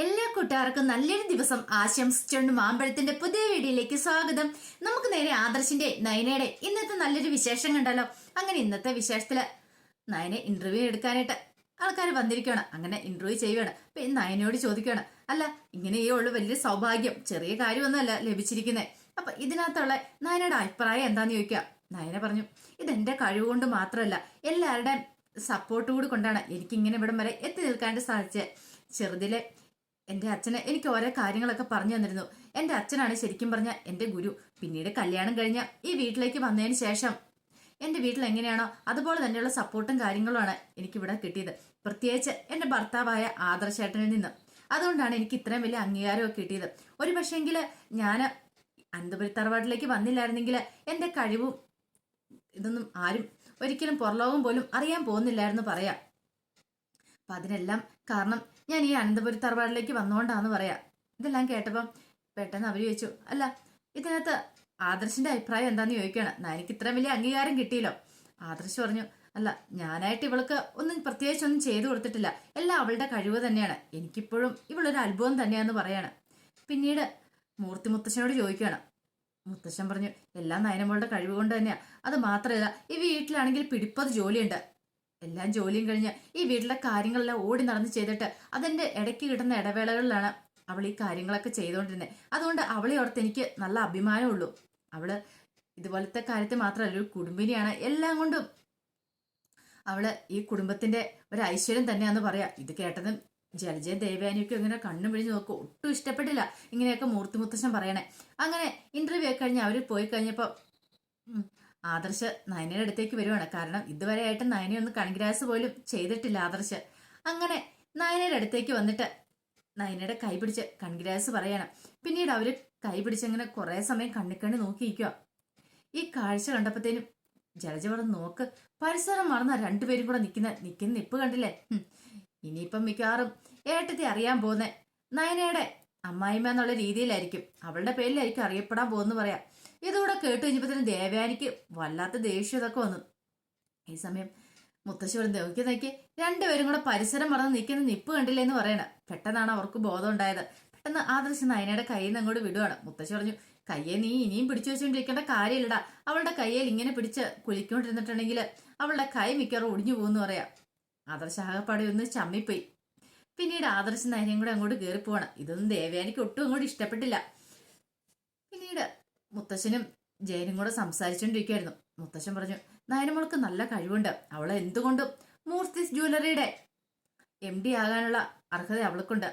എല്ലാ കൂട്ടുകാർക്കും നല്ലൊരു ദിവസം ആശംസിച്ചുകൊണ്ട് മാമ്പഴത്തിന്റെ പുതിയ വീഡിയോയിലേക്ക് സ്വാഗതം. നമുക്ക് നേരെ ആദർശിന്റെ നയനയുടെ ഇന്നത്തെ നല്ലൊരു വിശേഷം കണ്ടല്ലോ. അങ്ങനെ ഇന്നത്തെ വിശേഷത്തിൽ നയനെ ഇന്റർവ്യൂ എടുക്കാനായിട്ട് ആൾക്കാർ വന്നിരിക്കുകയാണ്. അങ്ങനെ ഇന്റർവ്യൂ ചെയ്യുകയാണ് അപ്പൊ ഈ നയനയോട് ചോദിക്കുകയാണ്. അല്ല ഇങ്ങനെ ഈ ഉള്ള വലിയ സൗഭാഗ്യം. ചെറിയ കാര്യമൊന്നുമല്ല ലഭിച്ചിരിക്കുന്നത് അപ്പൊ ഇതിനകത്തുള്ള നയനയുടെ അഭിപ്രായം എന്താന്ന് ചോദിക്കുക. നയന പറഞ്ഞു ഇതെന്റെ കഴിവ് കൊണ്ട് മാത്രമല്ല എല്ലാവരുടെയും സപ്പോർട്ട് കൂടി കൊണ്ടാണ് എനിക്കിങ്ങനെ ഇവിടം വരെ എത്തി നിൽക്കാനായിട്ട് സാധിച്ചത്. ചെറുതിലെ എന്റെ അച്ഛനെ എനിക്ക് ഓരോ കാര്യങ്ങളൊക്കെ പറഞ്ഞു തന്നിരുന്നു. എന്റെ അച്ഛനാണ് ശരിക്കും പറഞ്ഞ എന്റെ ഗുരു. പിന്നീട് കല്യാണം കഴിഞ്ഞ ഈ വീട്ടിലേക്ക് വന്നതിന് ശേഷം എന്റെ വീട്ടിൽ എങ്ങനെയാണോ അതുപോലെ തന്നെയുള്ള സപ്പോർട്ടും കാര്യങ്ങളുമാണ് എനിക്കിവിടെ കിട്ടിയത്. പ്രത്യേകിച്ച് എന്റെ ഭർത്താവായ ആദർശേട്ടനിൽ നിന്ന്. അതുകൊണ്ടാണ് എനിക്ക് ഇത്രയും വലിയ അംഗീകാരമൊക്കെ കിട്ടിയത്. ഒരു പക്ഷേങ്കിൽ ഞാൻ അനന്തപുരി തറവാട്ടിലേക്ക് വന്നില്ലായിരുന്നെങ്കിൽ എന്റെ കഴിവും ഇതൊന്നും ആരും ഒരിക്കലും പുറലോകം പോലും അറിയാൻ പോകുന്നില്ലായിരുന്നു പറയാം. അപ്പൊ അതിനെല്ലാം കാരണം ഞാൻ ഈ അനന്തപുരി തറവാടിലേക്ക് വന്നുകൊണ്ടാന്ന് പറയാം. ഇതെല്ലാം കേട്ടപ്പം പെട്ടെന്ന് അവർ ചോദിച്ചു അല്ല ഇതിനകത്ത് ആദർശിന്റെ അഭിപ്രായം എന്താന്ന് ചോദിക്കുകയാണ് "നാ എനിക്ക് ഇത്രയും വലിയ അംഗീകാരം കിട്ടിയില്ലോ. ആദർശ് പറഞ്ഞു അല്ല ഞാനായിട്ട് ഇവൾക്ക് ഒന്നും പ്രത്യേകിച്ച് ഒന്നും ചെയ്തു കൊടുത്തിട്ടില്ല. എല്ലാം അവളുടെ കഴിവ് തന്നെയാണ്. എനിക്കിപ്പോഴും ഇവളൊരു അത്ഭുതം തന്നെയാന്ന് പറയാണ്. പിന്നീട് മൂർത്തി മുത്തശ്ശനോട് ചോദിക്കുകയാണ്. മുത്തശ്ശൻ പറഞ്ഞു എല്ലാം നയനമ്മളുടെ കഴിവ് കൊണ്ട് തന്നെയാ. അത് മാത്രമല്ല ഈ വീട്ടിലാണെങ്കിൽ പിടിപ്പത് ജോലിയുണ്ട്. എല്ലാം ജോലിയും കഴിഞ്ഞ് ഈ വീട്ടിലെ കാര്യങ്ങളെല്ലാം ഓടി നടന്ന് ചെയ്തിട്ട് അതെന്റെ ഇടയ്ക്ക് കിട്ടുന്ന ഇടവേളകളിലാണ് അവൾ ഈ കാര്യങ്ങളൊക്കെ ചെയ്തുകൊണ്ടിരുന്നത് അതുകൊണ്ട് അവളെ ഓർത്ത് എനിക്ക് നല്ല അഭിമാനമുള്ളൂ. അവൾ ഇതുപോലത്തെ കാര്യത്തിൽ മാത്രമല്ല ഒരു കുടുംബിനിയാണ്. എല്ലാം കൊണ്ടും അവൾ ഈ കുടുംബത്തിന്റെ ഒരു ഐശ്വര്യം തന്നെയാന്ന് പറയാ. ഇത് കേട്ടതും ജലജയും ദേവയാനിയൊക്കെ ഇങ്ങനെ കണ്ണു പിഴിഞ്ഞ് നോക്കും. ഒട്ടും ഇഷ്ടപ്പെട്ടില്ല ഇങ്ങനെയൊക്കെ മൂർത്തി മുത്തശ്ശൻ പറയണേ. അങ്ങനെ ഇന്റർവ്യൂ ഒക്കെ കഴിഞ്ഞ് അവർ പോയി കഴിഞ്ഞപ്പോ ഉം, ആദർശ് നയനയുടെ അടുത്തേക്ക് വരുവാണ്. കാരണം ഇതുവരെ ആയിട്ട് നയനെ ഒന്ന് കൺഗ്രാസ് പോലും ചെയ്തിട്ടില്ല ആദർശ്. അങ്ങനെ നയനയുടെ അടുത്തേക്ക് വന്നിട്ട് നയനയുടെ കൈ പിടിച്ച് കൺഗ്രാസ് പറയണം പിന്നീട് അവർ കൈ പിടിച്ചങ്ങനെ കുറെ സമയം കണ്ണിക്കണ്ണി നോക്കിയിരിക്കുക ഈ കാഴ്ച കണ്ടപ്പോഴത്തേനും ജലജ പറഞ്ഞ് നോക്ക് പരിസരം മറന്ന രണ്ടുപേരും കൂടെ നിൽക്കുന്ന നിൽക്കുന്ന നിപ്പ് കണ്ടില്ലേ. ഇനിയിപ്പം മിക്കവാറും ഏട്ടത്തി അറിയാൻ പോകുന്ന നയനയുടെ അമ്മായിമ്മ എന്നുള്ള രീതിയിലായിരിക്കും. അവളുടെ പേരിലായിരിക്കും അറിയപ്പെടാൻ പോകുന്നു പറയാം. ഇതുകൂടെ കേട്ട് കഴിഞ്ഞപ്പോഴത്തേനും ദേവയാനിക്ക് വല്ലാത്ത ദേഷ്യം ഇതൊക്കെ വന്നു. ഈ സമയം മുത്തശ്ശി പറഞ്ഞു നോക്കി നോക്കി രണ്ടുപേരും കൂടെ പരിസരം മറന്ന് നിൽക്കുന്ന നിപ്പ് കണ്ടില്ലേ എന്ന് പറയണ. പെട്ടെന്നാണ് അവർക്ക് ബോധം ഉണ്ടായത്. പെട്ടെന്ന് ആദർശ് നയനയുടെ കയ്യിൽ നിന്ന് അങ്ങോട്ട് വിടുവാണ്. മുത്തശ്ശി പറഞ്ഞു കയ്യെ നീ ഇനിയും പിടിച്ചു വെച്ചുകൊണ്ടിരിക്കേണ്ട കാര്യമില്ലടാ. അവളുടെ കയ്യിൽ ഇങ്ങനെ പിടിച്ച് കുലിക്കൊണ്ടിരുന്നിട്ടുണ്ടെങ്കിൽ അവളുടെ കൈ മിക്കവാറും ഒടിഞ്ഞു പോകുന്നു പറയാം. ആദർശ ആകപ്പാടെ ഒന്ന് ചമ്മിപ്പോയി. പിന്നീട് ആദർശ് നയനയും കൂടെ അങ്ങോട്ട് കയറിപ്പോവാണ് ഇതൊന്നും ദേവയാനിക്ക് ഒട്ടും അങ്ങോട്ട് ഇഷ്ടപ്പെട്ടില്ല. പിന്നീട് മുത്തശ്ശനും ജയനും കൂടെ സംസാരിച്ചുകൊണ്ടിരിക്കുകയായിരുന്നു മുത്തശ്ശൻ പറഞ്ഞു നയനമോൾക്ക് നല്ല കഴിവുണ്ട്. അവളെ എന്തുകൊണ്ടും മൂർത്തിസ് ജ്വല്ലറിയുടെ എം ഡി ആകാനുള്ള അർഹത അവൾക്കുണ്ട്.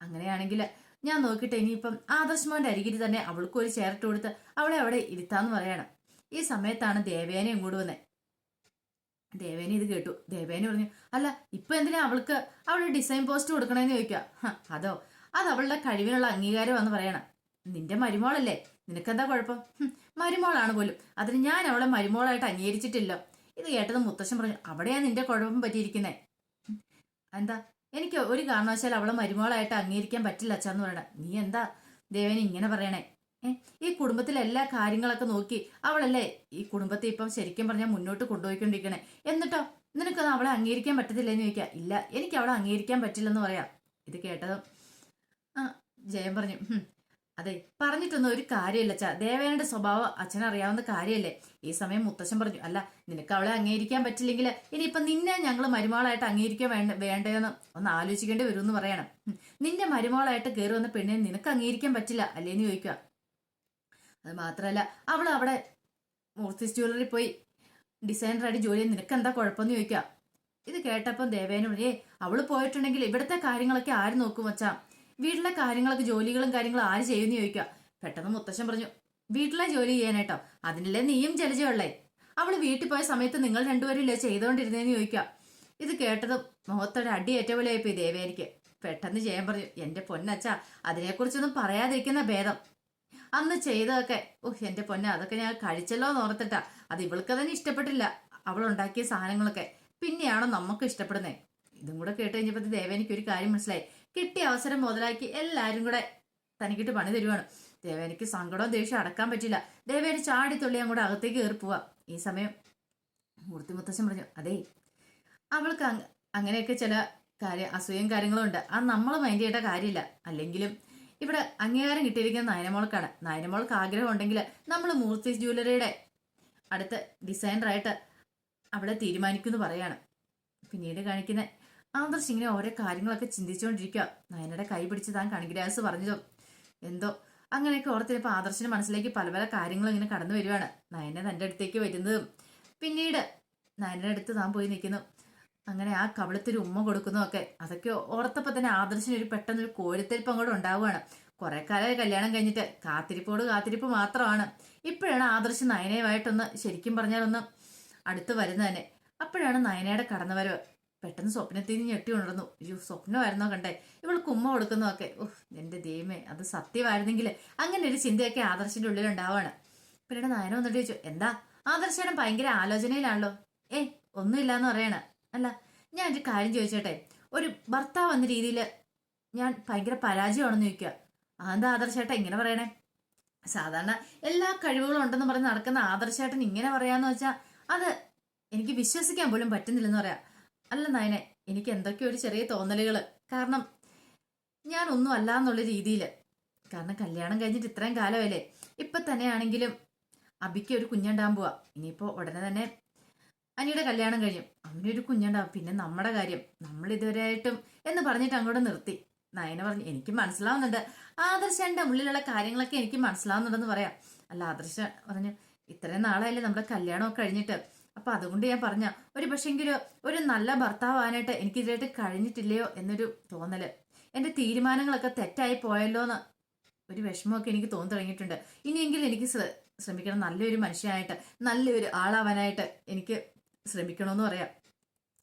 അങ്ങനെയാണെങ്കിൽ ഞാൻ നോക്കിയിട്ട് ഇനിയിപ്പം ആദർശ് അരികിൽ തന്നെ അവൾക്ക് ഒരു ചേർട്ട് കൊടുത്ത് അവളെ അവിടെ ഇരുത്താന്ന് പറയണം. ഈ സമയത്താണ് ദേവേനെ ഇങ്ങോട്ട് വന്നത് ദേവേനെ ഇത് കേട്ടു. ദേവേനെ പറഞ്ഞു അല്ല ഇപ്പൊ എന്തിനാ അവൾക്ക് അവളുടെ ഡിസൈൻ പോസ്റ്റ് കൊടുക്കണമെന്ന് ചോദിക്കുക അതോ അത് അവളുടെ കഴിവിനുള്ള അംഗീകാരം എന്ന് പറയണം. നിന്റെ മരുമോളല്ലേ? നിനക്കെന്താ കുഴപ്പം? മരുമോളാണ് പോലും. അതിന് ഞാൻ അവളെ മരുമോളായിട്ട് അംഗീകരിച്ചിട്ടില്ല. ഇത് കേട്ടത് മുത്തശ്ശൻ പറഞ്ഞു അവിടെയാണ് നിന്റെ കുഴപ്പം പറ്റിയിരിക്കുന്നത് എന്താ? എനിക്ക് ഒരു കാരണവശാൽ അവളെ മരുമോളായിട്ട് അംഗീകരിക്കാൻ പറ്റില്ല അച്ഛന്ന് പറയണ നീ എന്താ ദേവന് ഇങ്ങനെ പറയണേ? ഈ കുടുംബത്തിലെ എല്ലാ കാര്യങ്ങളൊക്കെ നോക്കി അവളല്ലേ ഈ കുടുംബത്തെ ഇപ്പം ശരിക്കും പറഞ്ഞാൽ മുന്നോട്ട് കൊണ്ടുപോയിക്കൊണ്ടിരിക്കണേ? എന്നിട്ടോ നിനക്കത് അവളെ അംഗീകരിക്കാൻ പറ്റത്തില്ലെന്ന് ചോദിക്കുക ഇല്ല എനിക്ക് അവളെ അംഗീകരിക്കാൻ പറ്റില്ലെന്ന് പറയാം. ഇത് കേട്ടതും ആ ജയം പറഞ്ഞു "ഹും, അതെ പറഞ്ഞിട്ടൊന്നും ഒരു കാര്യമില്ല. അച്ഛാ ദേവേനയുടെ സ്വഭാവം അച്ഛനറിയാവുന്ന കാര്യമല്ലേ? ഈ സമയം മുത്തശ്ശൻ പറഞ്ഞു അല്ല നിനക്ക് അവളെ അംഗീകരിക്കാൻ പറ്റില്ലെങ്കിൽ ഇനിയിപ്പം നിന്നെ ഞങ്ങൾ മരുമകളായിട്ട് അംഗീകരിക്കാൻ വേണ്ട വേണ്ടതെന്ന് ഒന്ന് ആലോചിക്കേണ്ടി വരും എന്ന് പറയണം. നിന്റെ മരുമകളായിട്ട് കയറി വന്ന പെണ്ണിനെ നിനക്ക് അംഗീകരിക്കാൻ പറ്റില്ല അല്ലേന്ന് ചോദിക്കുക. അത് മാത്രമല്ല അവൾ അവിടെ മൂർത്തിസ് ജ്വല്ലറി പോയി ഡിസൈനറായിട്ട് ജോലി നിനക്ക് എന്താ കുഴപ്പമെന്ന് ചോദിക്കുക. ഇത് കേട്ടപ്പം ദേവേനോട് ഏ അവൾ പോയിട്ടുണ്ടെങ്കിൽ ഇവിടുത്തെ കാര്യങ്ങളൊക്കെ ആര് നോക്കും വച്ചാ വീട്ടിലെ കാര്യങ്ങളൊക്കെ ജോലികളും കാര്യങ്ങളും ആര് ചെയ്യുമെന്ന് ചോദിക്കുക. പെട്ടെന്ന് മുത്തശ്ശൻ പറഞ്ഞു വീട്ടിലെ ജോലി ചെയ്യാനായിട്ടോ? അതിനല്ലേ നീയും ജലജയുള്ളേ അവൾ വീട്ടിൽ പോയ സമയത്ത് നിങ്ങൾ രണ്ടുപേരും ഇല്ലേ ചെയ്തോണ്ടിരുന്നേന്ന് ചോദിക്കുക. ഇത് കേട്ടതും മുഖത്തോടെ അടി ഏറ്റവുമായി പോയി ദേവേനിക്ക് പെട്ടെന്ന് ചെയ്യാൻ പറഞ്ഞു എന്റെ പൊന്നച്ച അതിനെക്കുറിച്ചൊന്നും പറയാതിരിക്കുന്ന ഭേദം. അന്ന് ചെയ്തതൊക്കെ ഓഹ് എന്റെ പൊന്ന അതൊക്കെ ഞാൻ കഴിച്ചല്ലോ എന്ന് ഓർത്തിട്ടാ. അത് ഇവൾക്ക് തന്നെ ഇഷ്ടപ്പെട്ടില്ല അവൾ ഉണ്ടാക്കിയ സാധനങ്ങളൊക്കെ. പിന്നെയാണോ നമുക്ക് ഇഷ്ടപ്പെടുന്നേ? ഇതും കൂടെ കേട്ട് കഴിഞ്ഞപ്പോൾ ദേവേനിക്ക് ഒരു കാര്യം മനസ്സിലായി. കിട്ടിയ അവസരം മുതലാക്കി എല്ലാരും കൂടെ തനിക്കിട്ട് പണി തരുവാണ്. ദേവേനിക്ക് സങ്കടവും ദേഷ്യം അടക്കാൻ പറ്റില്ല. ദേവേനി ചാടി തുള്ളി അങ്ങോട്ട് അകത്തേക്ക് കയറി പോവാ. ഈ സമയം മൂർത്തി മുത്തശ്ശൻ പറഞ്ഞു അതേ അവൾക്ക് അങ്ങനെയൊക്കെ ചില കാര്യ അസൂയം കാര്യങ്ങളും ഉണ്ട്. അത് നമ്മൾ മൈൻഡ് ചെയ്യേണ്ട കാര്യമില്ല. അല്ലെങ്കിലും ഇവിടെ അംഗീകാരം കിട്ടിയിരിക്കുന്ന നയനമോൾക്കാണ്. നയനമോൾക്ക് ആഗ്രഹം ഉണ്ടെങ്കിൽ നമ്മൾ മൂർത്തി ജ്വല്ലറിയുടെ അടുത്ത ഡിസൈനറായിട്ട് അവിടെ തീരുമാനിക്കുമെന്ന് പറയാണ്. പിന്നീട് കാണിക്കുന്ന ആദർശ് ഇങ്ങനെ ഓരോ കാര്യങ്ങളൊക്കെ ചിന്തിച്ചുകൊണ്ടിരിക്കുക നയനയുടെ കൈ പിടിച്ച് താൻ കണിഗ്രാസ് പറഞ്ഞതോ? എന്തോ? അങ്ങനെയൊക്കെ ഓർത്തിനിപ്പോൾ ആദർശിന്റെ മനസ്സിലേക്ക് പല പല കാര്യങ്ങളും ഇങ്ങനെ കടന്നു വരുവാണ്. നയന തന്റെ അടുത്തേക്ക് വരുന്നതും. പിന്നീട് നയനയുടെ അടുത്ത് താൻ പോയി നിൽക്കുന്നു. അങ്ങനെ ആ കവിളത്തിൽ ഉമ്മ കൊടുക്കുന്നതൊക്കെ അതൊക്കെ ഓർത്തപ്പോൾ തന്നെ ആദർശിന് ഒരു പെട്ടെന്നൊരു കോരിത്തെരിപ്പ് അങ്ങോട്ട് ഉണ്ടാവുകയാണ് കുറെ കാലമായി കല്യാണം കഴിഞ്ഞിട്ട് കാത്തിരിപ്പോട് കാത്തിരിപ്പ് മാത്രമാണ്. ഇപ്പോഴാണ് ആദർശ് നയനയുമായിട്ടൊന്ന് ശരിക്കും പറഞ്ഞാൽ ഒന്ന് അടുത്ത് വരുന്നത് തന്നെ. അപ്പോഴാണ് നയനയുടെ കടന്നുവരവ്. പെട്ടെന്ന് സ്വപ്നത്തിൽ നിന്ന് ഞെട്ടി ഉണർന്നു. അയ്യോ സ്വപ്നമായിരുന്നോ കണ്ടേ? ഇവൾ കുമ്മ കൊടുക്കുന്നതൊക്കെ. ഓഹ് എന്റെ ദൈവമേ അത് സത്യമായിരുന്നെങ്കിൽ അങ്ങനെ ഒരു ചിന്തയൊക്കെ ആദർശിന്റെ ഉള്ളിൽ ഉണ്ടാവാണ്. പിന്നീട് നയനം വന്നിട്ട് ചോദിച്ചു എന്താ? ആദർശനം ഭയങ്കര ആലോചനയിലാണല്ലോ. ഒന്നുമില്ല എന്ന് പറയണ. അല്ല ഞാൻ ഒരു കാര്യം ചോദിച്ചോട്ടെ? ഒരു ഭർത്താവ് എന്ന രീതിയിൽ ഞാൻ ഭയങ്കര പരാജയമാണെന്ന് ചോദിക്കുക അതെന്താ ആദർശേട്ട ഇങ്ങനെ പറയണേ? സാധാരണ എല്ലാ കഴിവുകളും ഉണ്ടെന്ന് പറഞ്ഞ് നടക്കുന്ന ആദർശേട്ടൻ ഇങ്ങനെ പറയാന്ന് വെച്ചാൽ അത് എനിക്ക് വിശ്വസിക്കാൻ പോലും പറ്റുന്നില്ലെന്ന് പറയാം. അല്ല നയനെ എനിക്ക് എന്തൊക്കെയോ ഒരു ചെറിയ തോന്നലുകൾ കാരണം ഞാൻ ഒന്നും അല്ല എന്നുള്ള രീതിയിൽ കാരണം കല്യാണം കഴിഞ്ഞിട്ട് ഇത്രയും കാലമല്ലേ ഇപ്പൊ തന്നെയാണെങ്കിലും അബിക്ക് ഒരു കുഞ്ഞുണ്ടാകാൻ പോവാ. ഇനിയിപ്പോ ഉടനെ തന്നെ അനിയുടെ കല്യാണം കഴിയും അവനൊരു കുഞ്ഞുണ്ടാവും. പിന്നെ നമ്മുടെ കാര്യം. നമ്മൾ ഇതുവരെയായിട്ടും എന്ന് പറഞ്ഞിട്ട് അങ്ങോട്ട് നിർത്തി. നയന പറഞ്ഞു എനിക്ക് മനസ്സിലാവുന്നുണ്ട്. ആദർശന്റെ ഉള്ളിലുള്ള കാര്യങ്ങളൊക്കെ എനിക്ക് മനസ്സിലാവുന്നുണ്ടെന്ന് പറയാം. അല്ല ആദർശ പറഞ്ഞു ഇത്രയും നാളായില്ലേ നമ്മുടെ കല്യാണമൊക്കെ കഴിഞ്ഞിട്ട്. അപ്പൊ അതുകൊണ്ട് ഞാൻ പറഞ്ഞ ഒരു പക്ഷെങ്കിലും ഒരു നല്ല ഭർത്താവാനായിട്ട് എനിക്ക് ഇതിലായിട്ട് കഴിഞ്ഞിട്ടില്ലയോ എന്നൊരു തോന്നൽ. എന്റെ തീരുമാനങ്ങളൊക്കെ തെറ്റായി പോയല്ലോ എന്ന് ഒരു വിഷമമൊക്കെ എനിക്ക് തോന്നി തുടങ്ങിയിട്ടുണ്ട്. ഇനിയെങ്കിലും എനിക്ക് ശ്രമിക്കണം. നല്ലൊരു മനുഷ്യനായിട്ട് നല്ലൊരു ആളാവാനായിട്ട് എനിക്ക് ശ്രമിക്കണമെന്ന് പറയാം.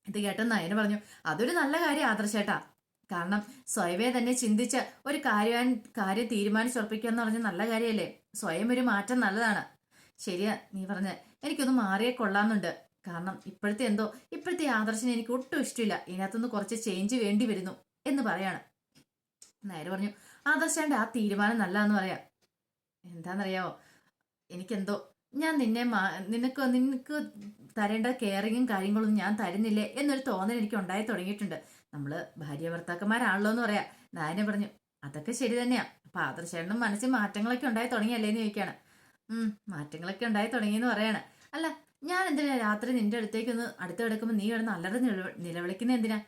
ഇത് കേട്ട നയന പറഞ്ഞു അതൊരു നല്ല കാര്യം ആദർശേട്ടാ. കാരണം സ്വയമേ തന്നെ ചിന്തിച്ച് ഒരു കാര്യം കാര്യം തീരുമാനിച്ചുറപ്പിക്കുക എന്ന് പറഞ്ഞ നല്ല കാര്യമല്ലേ സ്വയം ഒരു മാറ്റം നല്ലതാണ്. ശരിയാ നീ പറഞ്ഞ. എനിക്കൊന്ന് മാറിയേ കൊള്ളാമെന്നുണ്ട്. കാരണം ഇപ്പോഴത്തെ എന്തോ ഇപ്പോഴത്തെ ആദർശനം എനിക്ക് ഒട്ടും ഇഷ്ടമില്ല. ഇതിനകത്തുനിന്ന് കുറച്ച് ചേഞ്ച് വേണ്ടി വരുന്നു എന്ന് പറയാണ്. നേരെ പറഞ്ഞു ആദർശാണ്ട് ആ തീരുമാനം നല്ലതെന്ന് പറയാം. എന്താണെന്നറിയാവോ എനിക്കെന്തോ ഞാൻ നിന്നെ നിനക്ക് നിനക്ക് തരേണ്ട കെയറിങ്ങും കാര്യങ്ങളും ഞാൻ തരുന്നില്ലേ എന്നൊരു തോന്നൽ എനിക്ക് ഉണ്ടായി തുടങ്ങിയിട്ടുണ്ട്. നമ്മൾ ഭാര്യ ഭർത്താക്കന്മാരാണല്ലോ എന്ന് പറയാം. നായനെ പറഞ്ഞു അതൊക്കെ ശരി തന്നെയാ. അപ്പൊ ആദർശേണ്ണും മനസ്സിൽ മാറ്റങ്ങളൊക്കെ ഉണ്ടായി തുടങ്ങിയല്ലേ എന്ന് ചോദിക്കാണ്. ഉം മാറ്റങ്ങളൊക്കെ ഉണ്ടായി തുടങ്ങിയെന്ന് പറയാണ്. അല്ല ഞാൻ എന്തിനാ രാത്രി നിന്റെ അടുത്തേക്ക് ഒന്ന് അടുത്ത് കിടക്കുമ്പോൾ നീ കിടന്ന് അല്ലറ നിലവിളിക്കുന്ന എന്തിനാ?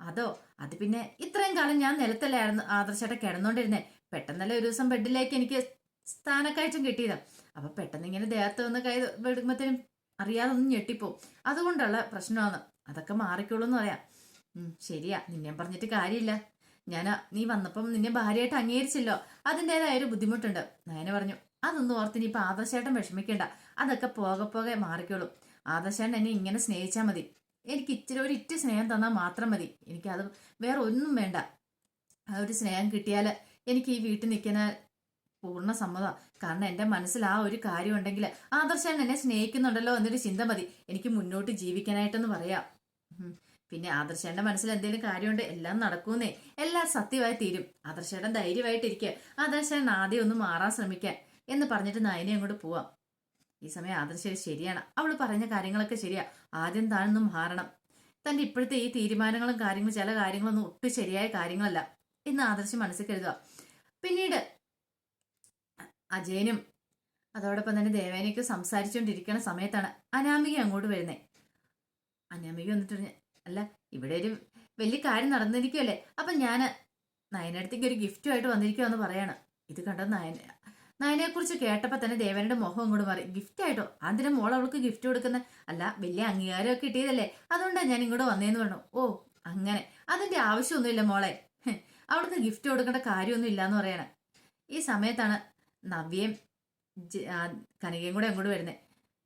അതോ അത് പിന്നെ ഇത്രയും കാലം ഞാൻ നിലത്തല്ലായിരുന്നു ആദർശേട്ട കിടന്നോണ്ടിരുന്നേ. പെട്ടെന്നല്ലേ ഒരു ദിവസം ബെഡിലേക്ക് എനിക്ക് സ്ഥാനക്കയറ്റം കിട്ടിയതാ. അപ്പൊ പെട്ടെന്ന് ഇങ്ങനെ ദേഹത്ത് വന്ന് കൈ വെടുക്കുമ്പത്തേനും അറിയാതെ ഒന്ന് ഞെട്ടിപ്പോവും. അതുകൊണ്ടുള്ള പ്രശ്നമാണ്. അതൊക്കെ മാറിക്കോളൂ എന്ന് പറയാം. ഉം, ശരിയാ നിന്നെ പറഞ്ഞിട്ട് കാര്യമില്ല. ഞാൻ നീ വന്നപ്പം നിന്നെ ഭാര്യയായിട്ട് അംഗീകരിച്ചല്ലോ. അതിന്റെതായ ഒരു ബുദ്ധിമുട്ടുണ്ട്. നയന പറഞ്ഞു അതൊന്നും ഓർത്ത് ഇനി ഇപ്പൊ ആദർശേട്ടൻ വിഷമിക്കണ്ട. അതൊക്കെ പോകെ പോകെ മാറിക്കോളും. ആദർശേട്ടൻ എന്നെ ഇങ്ങനെ സ്നേഹിച്ചാൽ മതി. എനിക്ക് ഇച്ചിരി ഒരു ഇറ്റ് സ്നേഹം തന്നാൽ മാത്രം മതി. എനിക്കത് വേറെ ഒന്നും വേണ്ട. ആ ഒരു സ്നേഹം കിട്ടിയാൽ എനിക്ക് ഈ വീട്ടിൽ നിൽക്കുന്ന പൂർണ സമ്മതം കാരണം എന്റെ മനസ്സിൽ ആ ഒരു കാര്യം ഉണ്ടെങ്കിൽ ആദർശൻ എന്നെ സ്നേഹിക്കുന്നുണ്ടല്ലോ എന്നൊരു ചിന്ത മതി. എനിക്ക് മുന്നോട്ട് ജീവിക്കാനായിട്ടെന്ന് പറയാം. പിന്നെ ആദർശേട്ടന്റെ മനസ്സിൽ എന്തെങ്കിലും കാര്യമുണ്ട് എല്ലാം നടക്കൂന്നേ. എല്ലാം സത്യമായി തീരും. ആദർശേട്ടൻ ധൈര്യമായിട്ടിരിക്കുക ആദർശേട്ടൻ ആദ്യം ഒന്ന് മാറാൻ ശ്രമിക്കാൻ എന്ന് പറഞ്ഞിട്ട് നയനെ അങ്ങോട്ട് പോവാം. ഈ സമയം ആദർശ ശരിയാണ്. അവൾ പറഞ്ഞ കാര്യങ്ങളൊക്കെ ശരിയാ. ആദ്യം താനൊന്നും മാറണം. തന്റെ ഇപ്പോഴത്തെ ഈ തീരുമാനങ്ങളും കാര്യങ്ങളും ചില കാര്യങ്ങളൊന്നും ഒട്ടും ശരിയായ കാര്യങ്ങളല്ല എന്ന് ആദർശ് മനസ്സിൽ കരുതുക പിന്നീട് അജയനും അതോടൊപ്പം തന്നെ ദേവേനയ്ക്ക് സംസാരിച്ചുകൊണ്ടിരിക്കുന്ന സമയത്താണ് അനാമിക അങ്ങോട്ട് വരുന്നത് അനാമിക വന്നിട്ട് അല്ല ഇവിടെ ഒരു വലിയ കാര്യം നടന്നിരിക്കുമല്ലേ അപ്പൊ ഞാൻ നയനടുത്തേക്ക് ഒരു ഗിഫ്റ്റുമായിട്ട് വന്നിരിക്കുമെന്ന് പറയാണ്. ഇത് കണ്ടത് നയന നയനെ കുറിച്ച് കേട്ടപ്പോ തന്നെ ദേവനയുടെ മുഖം ഇങ്ങോട്ട് മാറി. ഗിഫ്റ്റ് ആയിട്ടോ? അതിന് മോൾ അവൾക്ക് ഗിഫ്റ്റ് കൊടുക്കുന്ന. അല്ല വലിയ അംഗീകാരമൊക്കെ കിട്ടിയതല്ലേ. അതുകൊണ്ടാണ് ഞാൻ ഇങ്ങോട്ട് വന്നേന്ന് പറഞ്ഞു. ഓ അങ്ങനെ. അതിന്റെ ആവശ്യമൊന്നുമില്ല മോളെ. അവൾക്ക് ഗിഫ്റ്റ് കൊടുക്കേണ്ട കാര്യമൊന്നും ഇല്ലാന്ന് പറയണ. ഈ സമയത്താണ് നവ്യയും കനികയും കൂടെ അങ്ങോട്ട് വരുന്നത്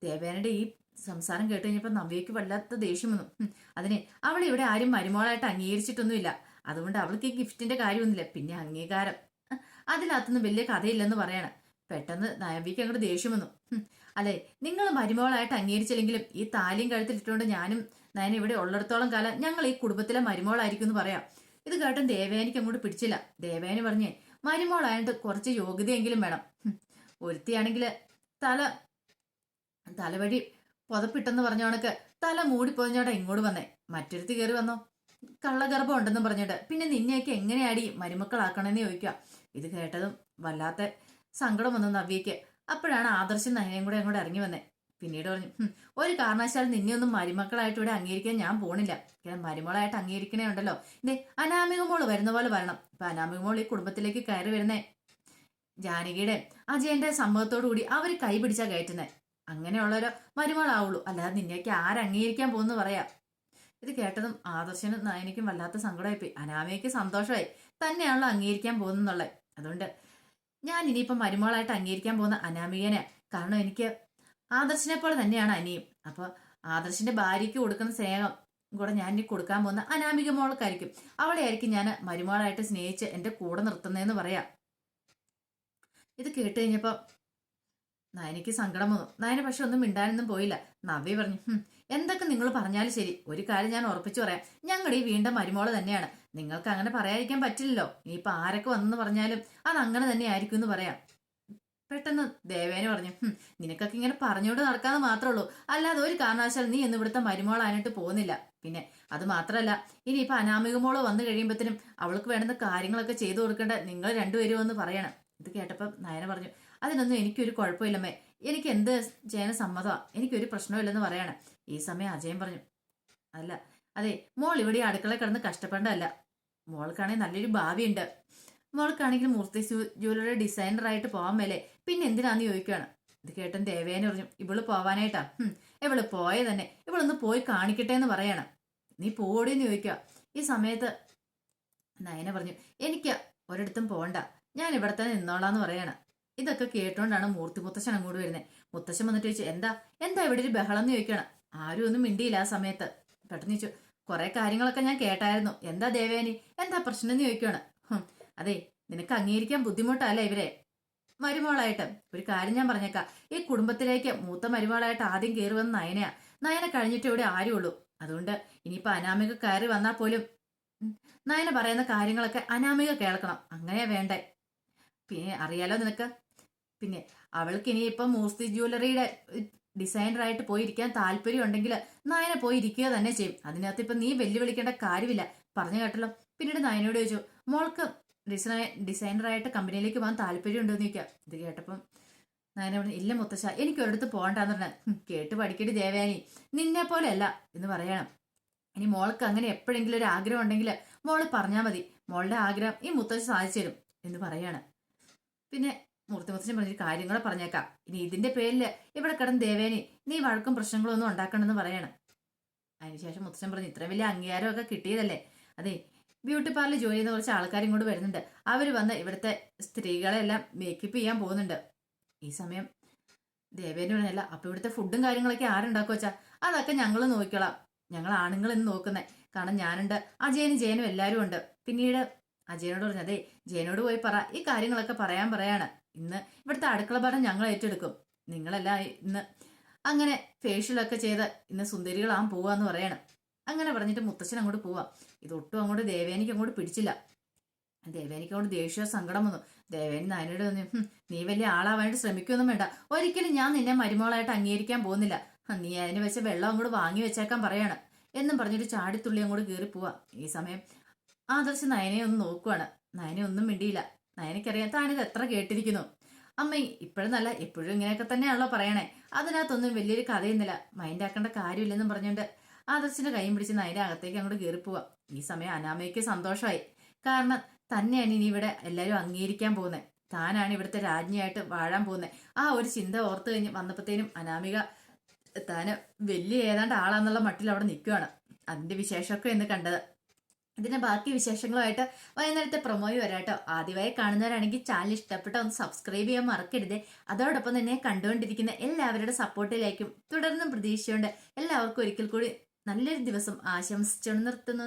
ദേവേനയുടെ ഈ സംസാരം കേട്ട് കഴിഞ്ഞപ്പോൾ നവ്യയ്ക്ക് വല്ലാത്ത ദേഷ്യം വന്നു. അതിനെ അവൾ ഇവിടെ ആരും മരുമോളായിട്ട് അംഗീകരിച്ചിട്ടൊന്നുമില്ല. അതുകൊണ്ട് അവൾക്ക് ഈ ഗിഫ്റ്റിന്റെ കാര്യമൊന്നുമില്ല. പിന്നെ അംഗീകാരം. അതിനകത്തൊന്നും വലിയ കഥയില്ലെന്ന് പറയണ. പെട്ടെന്ന് നയംബിക്ക് അങ്ങോട്ട് ദേഷ്യം വന്നു. അല്ലെ നിങ്ങൾ മരുമോളായിട്ട് അംഗീകരിച്ചില്ലെങ്കിലും ഈ താലിയും കഴുത്തിലിട്ടുകൊണ്ട് ഞാനും നയന ഇവിടെ ഉള്ളിടത്തോളം കാലം ഞങ്ങൾ ഈ കുടുംബത്തിലെ മരുമോളായിരിക്കും എന്ന് പറയാം. ഇത് കേട്ടും ദേവേനിക്ക് അങ്ങോട്ട് പിടിച്ചില്ല. ദേവേനി പറഞ്ഞേ മരുമോളായിട്ട് കുറച്ച് യോഗ്യതയെങ്കിലും വേണം. ഒരുത്തിയാണെങ്കിൽ തല തലവഴി പുതപ്പിട്ടെന്ന് പറഞ്ഞ കണക്ക് തല മൂടി പൊതിഞ്ഞോടെ ഇങ്ങോട്ട് വന്നേ. മറ്റൊരുത്തി കയറി വന്നോ? കള്ളഗർഭം ഉണ്ടെന്ന് പറഞ്ഞിട്ട്. പിന്നെ നിന്നെയൊക്കെ എങ്ങനെയാടി മരുമക്കളാക്കണമെന്ന് ചോദിക്കുക. ഇത് കേട്ടതും വല്ലാത്ത സങ്കടം വന്നു നവ്യയ്ക്ക്. അപ്പോഴാണ് ആദർശം നയനയും കൂടെ അങ്ങോട്ട് ഇറങ്ങി വന്നേ. പിന്നീട് പറഞ്ഞു ഒരു കാരണവശാലും നിന്നെ ഒന്നും മരുമക്കളായിട്ട് ഇവിടെ അംഗീകരിക്കാൻ ഞാൻ പോണില്ല. ഇങ്ങനെ മരുമകളായിട്ട് അംഗീകരിക്കണേ ഉണ്ടല്ലോ. ഇതേ അനാമിക മോൾ വരുന്ന പോലെ വരണം. ഇപ്പൊ അനാമിക മോൾ ഈ കുടുംബത്തിലേക്ക് കയറി വരുന്നേ. ജാനകിയുടെ അജയന്റെ സമ്മതത്തോടു കൂടി അവർ കൈ പിടിച്ചാ കയറ്റുന്നേ. അങ്ങനെയുള്ളൊരു മരുമകളാവുള്ളൂ. അല്ലാതെ നിന്നെയൊക്കെ ആരംഗീകരിക്കാൻ പോകുന്നു പറയാം. ഇത് കേട്ടതും ആദർശനും നയനിക്കും വല്ലാത്ത സങ്കടമായിപ്പോയി. അനാമയ്ക്ക് സന്തോഷമായി. തന്നെയാണല്ലോ അംഗീകരിക്കാൻ പോകുന്നുള്ളത് അതുകൊണ്ട് ഞാൻ ഇനിയിപ്പം മരുമോളായിട്ട് അംഗീകരിക്കാൻ പോകുന്ന അനാമികനെ. കാരണം എനിക്ക് ആദർശിനെ പോലെ തന്നെയാണ് അനിയും. അപ്പോൾ ആദർശിന്റെ ഭാര്യയ്ക്ക് കൊടുക്കുന്ന സ്നേഹം കൂടെ ഞാൻ ഇനി കൊടുക്കാൻ പോകുന്ന അനാമിക മോൾക്കായിരിക്കും. അവളെ ആയിരിക്കും ഞാൻ മരുമോളായിട്ട് സ്നേഹിച്ച് എന്റെ കൂടെ നിർത്തുന്നതെന്ന് പറയാം. ഇത് കേട്ട് കഴിഞ്ഞപ്പോൾ നയനയ്ക്ക് സങ്കടം വന്നു. നയന പക്ഷെ ഒന്നും മിണ്ടാനൊന്നും പോയില്ല. നവ്യ പറഞ്ഞു "ഹും, എന്തൊക്കെ നിങ്ങൾ പറഞ്ഞാലും ശരി. ഒരു കാര്യം ഞാൻ ഉറപ്പിച്ചു പറയാം. ഞങ്ങളുടെ ഈ വീണ്ടും മരുമോൾ തന്നെയാണ്. നിങ്ങൾക്ക് അങ്ങനെ പറയാതിരിക്കാൻ പറ്റില്ലല്ലോ. ഇനിയിപ്പൊ ആരൊക്കെ വന്നെന്ന് പറഞ്ഞാലും അത് അങ്ങനെ തന്നെ ആയിരിക്കും എന്ന് പറയാം. പെട്ടെന്ന് ദേവേനെ പറഞ്ഞു "ഹും, നിനക്കൊക്കെ ഇങ്ങനെ പറഞ്ഞുകൊണ്ട് നടക്കാന്ന് മാത്രമേ ഉള്ളൂ. അല്ലാതെ ഒരു കാരണവശാൽ നീ എന്ന് ഇവിടുത്തെ മരുമോളായിട്ട് പോകുന്നില്ല. പിന്നെ അത് മാത്രമല്ല ഇനിയിപ്പോ അനാമിക മോൾ വന്നു കഴിയുമ്പോഴത്തേനും അവൾക്ക് വേണ്ടുന്ന കാര്യങ്ങളൊക്കെ ചെയ്തു കൊടുക്കേണ്ട നിങ്ങൾ രണ്ടുപേരും എന്ന് പറയണം. ഇത് കേട്ടപ്പോൾ നയന പറഞ്ഞു അതിനൊന്നും എനിക്കൊരു കുഴപ്പമില്ലമ്മേ. എനിക്ക് എന്ത് ചെയ്യാൻ സമ്മതമാണ് എനിക്കൊരു പ്രശ്നമില്ലെന്ന് പറയാണ്. ഈ സമയം അജയൻ പറഞ്ഞു അല്ല അതെ മോൾ ഇവിടെ അടുക്കള കിടന്ന് കഷ്ടപ്പെടേണ്ടതല്ല. മോൾക്കാണെങ്കിൽ നല്ലൊരു ഭാവിയുണ്ട്. മോൾക്കാണെങ്കിൽ മൂർത്തി ജ്വല്ലറി ഡിസൈനറായിട്ട് പോകാൻ മേലെ. പിന്നെ എന്തിനാന്ന് ചോദിക്കുകയാണ്? ഇത് കേട്ടൻ ദേവേന പറഞ്ഞു ഇവൾ പോവാനായിട്ടാ. ഇവൾ പോയ തന്നെ. ഇവളൊന്ന് പോയി കാണിക്കട്ടെ എന്ന് പറയണം. നീ പോടിയെന്ന് ചോദിക്കുക. ഈ സമയത്ത് നയന പറഞ്ഞു എനിക്ക് ഒരിടത്തും പോണ്ട. ഞാൻ ഇവിടെ തന്നെ നിന്നോളാന്ന് പറയണം. ഇതൊക്കെ കേട്ടോണ്ടാണ് മൂർത്തി മുത്തശ്ശൻ അങ്ങോട്ട് വരുന്നത് മുത്തശ്ശൻ വന്നിട്ട് ചോദിച്ചു എന്താ? എന്താ ഇവിടെ ഒരു ബഹളം എന്ന് ചോദിക്കണം ആരും ഒന്നും മിണ്ടിയില്ല ആ സമയത്ത്. പെട്ടെന്ന് ചോദിച്ചു കുറെ കാര്യങ്ങളൊക്കെ ഞാൻ കേട്ടായിരുന്നു. എന്താ ദേവേനി? എന്താ പ്രശ്നം എന്ന് ചോദിക്കുകയാണ് അതെ നിനക്ക് അംഗീകരിക്കാൻ ബുദ്ധിമുട്ടല്ല ഇവരെ? മരുമോളായിട്ട് ഒരു കാര്യം ഞാൻ പറഞ്ഞേക്കാം. ഈ കുടുംബത്തിലേക്ക് മൂത്ത മരുമോളായിട്ട് ആദ്യം കയറി വന്ന നയനയാ. നയന കഴിഞ്ഞിട്ട് ഇവിടെ ആരുള്ളൂ. അതുകൊണ്ട് ഇനിയിപ്പോ അനാമിക കയറി വന്നാൽ പോലും നയന പറയുന്ന കാര്യങ്ങളൊക്കെ അനാമിക കേൾക്കണം. അങ്ങനെയാ വേണ്ടേ? പിന്നെ അറിയാലോ നിനക്ക്? പിന്നെ അവൾക്ക് ഇനിയിപ്പം മൂർത്തി ജ്വല്ലറിയുടെ ഡിസൈനറായിട്ട് പോയിരിക്കാൻ താല്പര്യം ഉണ്ടെങ്കിൽ നായനെ പോയി ഇരിക്കുക തന്നെ ചെയ്യും. അതിനകത്ത് ഇപ്പം നീ വെല്ലുവിളിക്കേണ്ട കാര്യമില്ല. പറഞ്ഞു കേട്ടല്ലോ. പിന്നീട് നായനോട് ചോദിച്ചു മോൾക്ക് ഡിസൈ ഡിസൈനറായിട്ട് കമ്പനിയിലേക്ക് പോകാൻ താല്പര്യം ഉണ്ടോ എന്ന് ചോദിക്കാം. ഇത് കേട്ടപ്പം നായന പറഞ്ഞു ഇല്ല മുത്തശ്ശ എനിക്ക് ഒരിടത്ത് പോകണ്ടെന്ന് പറഞ്ഞാൽ "ഹും, കേട്ട് പഠിക്കടി ദേവയാനി. നിന്നെ പോലെ അല്ല എന്ന് പറയണം. ഇനി മോൾക്ക് അങ്ങനെ എപ്പോഴെങ്കിലും ഒരു ആഗ്രഹം ഉണ്ടെങ്കിൽ മോൾ പറഞ്ഞാൽ മതി. മോളുടെ ആഗ്രഹം ഈ മുത്തശ്ശ സാധിച്ചു തരും എന്ന് പറയാണ്. പിന്നെ മൂർത്തി പറഞ്ഞൊരു പറഞ്ഞ കാര്യങ്ങളെ പറഞ്ഞേക്കാം. ഇനി ഇതിന്റെ പേരിൽ ഇവിടെ കിടന്ന് ദേവേനി നീ വഴക്കും പ്രശ്നങ്ങളും ഒന്നും ഉണ്ടാക്കണമെന്ന് പറയണം അതിനുശേഷം മുത്തച്ഛൻ പറഞ്ഞു ഇത്ര വലിയ അംഗീകാരമൊക്കെ കിട്ടിയതല്ലേ? അതെ ബ്യൂട്ടി പാർലർ ജോലി ചെയ്യുന്ന കുറച്ച് ആൾക്കാരും ഇങ്ങോട്ട് വരുന്നുണ്ട്. അവർ വന്ന് ഇവിടുത്തെ സ്ത്രീകളെല്ലാം മേക്കപ്പ് ചെയ്യാൻ പോകുന്നുണ്ട്. ഈ സമയം ദേവേനെ പറഞ്ഞല്ല അപ്പൊ ഇവിടുത്തെ ഫുഡും കാര്യങ്ങളൊക്കെ ആരുണ്ടാക്കുക വെച്ചാ അതൊക്കെ ഞങ്ങൾ നോക്കിക്കോളാം. ഞങ്ങൾ ആണുങ്ങൾ എന്ന് നോക്കുന്നത് കാരണം ഞാനുണ്ട് അജയനും ജയനും എല്ലാവരും ഉണ്ട്. പിന്നീട് അജയനോട് പറഞ്ഞു അതെ ജയനോട് പോയി പറ ഈ കാര്യങ്ങളൊക്കെ പറയാൻ പറയാണ്. ഇന്ന് ഇവിടുത്തെ അടുക്കള ഭാരം ഞങ്ങൾ ഏറ്റെടുക്കും. നിങ്ങളല്ല ഇന്ന് അങ്ങനെ ഫേഷ്യലൊക്കെ ചെയ്ത് ഇന്ന് സുന്ദരികളാൻ പോവാന്ന് പറയണം. അങ്ങനെ പറഞ്ഞിട്ട് മുത്തച്ഛൻ അങ്ങോട്ട് പോവാം. ഇതൊട്ടും അങ്ങോട്ട് ദേവേനിക്ക് അങ്ങോട്ട് പിടിച്ചില്ല. ദേവേനിക്ക് അങ്ങോട്ട് ദേഷ്യ സങ്കടം വന്നു. ദേവേനി നായനോട് "ഹും, നീ വലിയ ആളാവാനായിട്ട് ശ്രമിക്കൊന്നും വേണ്ട. ഒരിക്കലും ഞാൻ നിന്നെ മരുമോളായിട്ട് അംഗീകരിക്കാൻ പോകുന്നില്ല. നീ അതിനെ വെച്ച വെള്ളം അങ്ങോട്ട് വാങ്ങി വെച്ചേക്കാൻ പറയാണ്. എന്നും പറഞ്ഞിട്ട് ചാടിത്തുള്ളി അങ്ങോട്ട് കയറി പോവാ. ഈ സമയം ആദർശ് നയനെ ഒന്ന് നോക്കുവാണ്. നയനെ ഒന്നും മിണ്ടിയില്ല. നയനയ്ക്കറിയാം താനിത് എത്ര കേട്ടിരിക്കുന്നു. അമ്മ ഇപ്പോഴെന്നല്ല എപ്പോഴും ഇങ്ങനെയൊക്കെ തന്നെയാണല്ലോ പറയണേ. അതിനകത്തൊന്നും വലിയൊരു കഥയൊന്നുമില്ല. മൈൻഡ് ആക്കേണ്ട കാര്യമില്ലെന്നും പറഞ്ഞുകൊണ്ട് ആദർശിന്റെ കൈയും പിടിച്ച് നയന അകത്തേക്ക് അങ്ങോട്ട് കയറി പോവാ ഈ സമയം അനാമയ്ക്ക് സന്തോഷമായി. കാരണം തന്നെയാണ് ഇനി ഇവിടെ എല്ലാവരും അംഗീകരിക്കാൻ പോകുന്നത് താനാണ് ഇവിടുത്തെ രാജ്ഞിയായിട്ട് വാഴാൻ പോകുന്നത് ആ ഒരു ചിന്ത ഓർത്ത് കഴിഞ്ഞ് വന്നപ്പോഴത്തേനും അനാമിക താന് വലിയ ഏതാണ്ട് ആളാന്നുള്ള മട്ടിൽ അവിടെ നിൽക്കുകയാണ് അതിന്റെ വിശേഷമൊക്കെ എന്ന് കണ്ടത്. ഇതിന്റെ ബാക്കി വിശേഷങ്ങളുമായിട്ട് വൈകുന്നേരത്തെ പ്രൊമോയും വരാട്ടോ ആദ്യമായി കാണുന്നവരാണെങ്കിൽ ചാനൽ ഇഷ്ടപ്പെട്ട ഒന്ന് സബ്സ്ക്രൈബ് ചെയ്യാൻ മറക്കരുത്. അതോടൊപ്പം തന്നെ കണ്ടുകൊണ്ടിരിക്കുന്ന എല്ലാവരുടെ സപ്പോർട്ടിലേക്കും തുടർന്നും പ്രതീക്ഷയുണ്ട്. എല്ലാവർക്കും ഒരിക്കൽ കൂടി നല്ലൊരു ദിവസം ആശംസിച്ചു നിർത്തുന്നു.